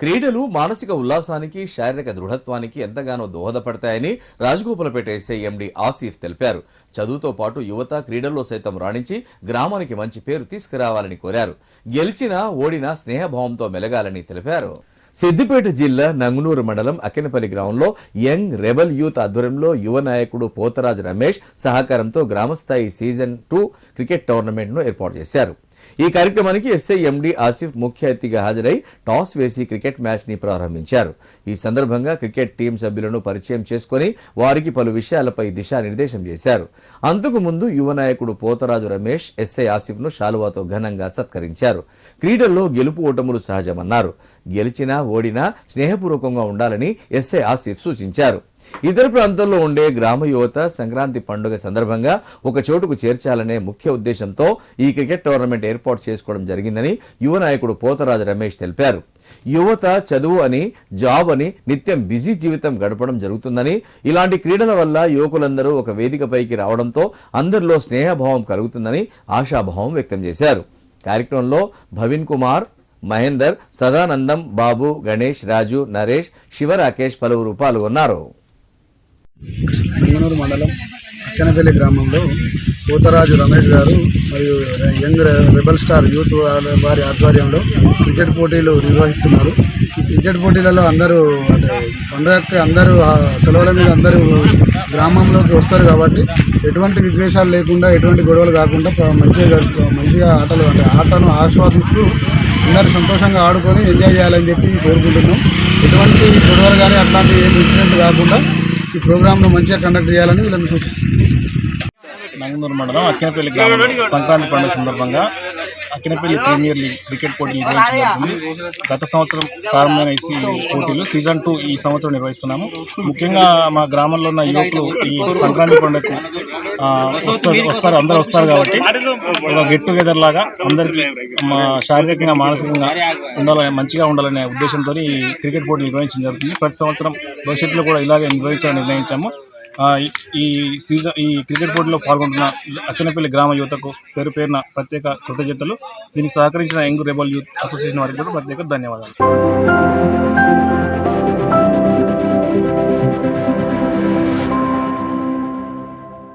క్రీడలు మానసిక ఉల్లాసానికి శారీరక దృఢత్వానికి ఎంతగానో దోహదపడతాయని రాజగోపాలపేట ఎస్ఐ ఎండి ఆసిఫ్ తెలిపారు. చదువుతో పాటు యువత క్రీడల్లో సైతం రాణించి గ్రామానికి మంచి పేరు తీసుకురావాలని కోరారు. గెలిచినా ఓడినా స్నేహభావంతో మెలగాలని తెలిపారు. సిద్దిపేట జిల్లా నంగునూరు మండలం అక్కినపల్లి గ్రామంలో యంగ్ రెబల్ యూత్ ఆధ్వర్యంలో యువ నాయకుడు పోతరాజు రమేష్ సహకారంతో గ్రామస్థాయి సీజన్ టూ క్రికెట్ టోర్నమెంట్ను ఏర్పాటు చేశారు. ఈ కార్యక్రమానికి ఎస్ఐ ఎండి ఆసిఫ్ ముఖ్య అతిథిగా హాజరై టాస్ వేసి క్రికెట్ మ్యాచ్ని ప్రారంభించారు. ఈ సందర్భంగా క్రికెట్ టీం సభ్యులను పరిచయం చేసుకుని వారికి పలు విషయాలపై దిశానిర్దేశం చేశారు. అంతకు ముందు యువ నాయకుడు పోతరాజు రమేష్ ఎస్ఐ ఆసిఫ్ను శాలువాతో ఘనంగా సత్కరించారు. క్రీడల్లో గెలుపు ఓటములు సహజమన్నారు. గెలిచినా ఓడినా స్నేహపూర్వకంగా ఉండాలని ఎస్ఐ ఆసిఫ్ సూచించారు. ఇతర ప్రాంతాల్లో ఉండే గ్రామ యువత సంక్రాంతి పండుగ సందర్భంగా ఒక చోటుకు చేర్చాలనే ముఖ్య ఉద్దేశంతో ఈ క్రికెట్ టోర్నమెంట్ ఏర్పాటు చేసుకోవడం జరిగిందని యువ నాయకుడు పోతరాజు రమేష్ తెలిపారు. యువత చదువు అని జాబ్ అని నిత్యం బిజీ జీవితం గడపడం జరుగుతుందని ఇలాంటి క్రీడల వల్ల యువకులందరూ ఒక వేదికపైకి రావడంతో అందరిలో స్నేహభావం కలుగుతుందని ఆశాభావం వ్యక్తం చేశారు. కార్యక్రమంలో భవిన్ కుమార్ మహేందర్ సదానందం బాబు గణేష్ రాజు నరేష్ శివ రాకేష్ పలువురు పాల్గొన్నారు. మంగనూరు మండలం అక్కనపల్లి గ్రామంలో పోతరాజు రమేష్ గారు మరియు యంగ్ రెబల్ స్టార్ యూత్ వారి ఆధ్వర్యంలో క్రికెట్ పోటీలు నిర్వహిస్తున్నారు. ఈ క్రికెట్ పోటీలలో అందరూ అంటే అందరూ సెలవుల మీద అందరూ గ్రామంలోకి వస్తారు కాబట్టి ఎటువంటి విద్వేషాలు లేకుండా ఎటువంటి గొడవలు కాకుండా మంచిగా మంచిగా ఆటలు అంటే ఆటను ఆస్వాదిస్తూ అందరూ సంతోషంగా ఆడుకొని ఎంజాయ్ చేయాలని చెప్పి కోరుకుంటున్నాం. ఎటువంటి గొడవలు కానీ అట్లాంటి ఏమి ఇన్సిడెంట్ కాకుండా ఈ ప్రోగ్రామ్ను మంచిగా కండక్ట్ చేయాలని వీళ్ళని సూచిస్తున్నాం. నంగనూరు మండలం అక్కినపల్లి గ్రామంలో సంక్రాంతి పండుగ సందర్భంగా అక్కినపల్లి ప్రీమియర్ లీగ్ క్రికెట్ పోటీలు నిర్వహించబడుతుంది. గత సంవత్సరం ప్రారంభమైన ఈ పోటీలు సీజన్ టూ ఈ సంవత్సరం నిర్వహిస్తున్నాము. ముఖ్యంగా మా గ్రామంలో ఉన్న యువకులు ఈ సంక్రాంతి పండుగకు వస్తారు వస్తారు అందరూ వస్తారు కాబట్టి ఒక గెట్ టుగెదర్ లాగా అందరికీ మా శారీరకంగా మానసికంగా ఉండాలని మంచిగా ఉండాలనే ఉద్దేశంతో ఈ క్రికెట్ పోటీలు నిర్వహించడం జరుగుతుంది. ప్రతి సంవత్సరం భవిష్యత్తులో కూడా ఇలాగే నిర్వహించాలని నిర్ణయించాము. ఈ- సీజన్ ఈ క్రికెట్ పోటీలో పాల్గొంటున్న అక్కనపల్లి గ్రామ యువతకు పేరు పేరున ప్రత్యేక కృతజ్ఞతలు. దీనికి సహకరించిన యంగ్ రెబల్ యూత్ అసోసియేషన్ వారికి కూడా ప్రత్యేక ధన్యవాదాలు.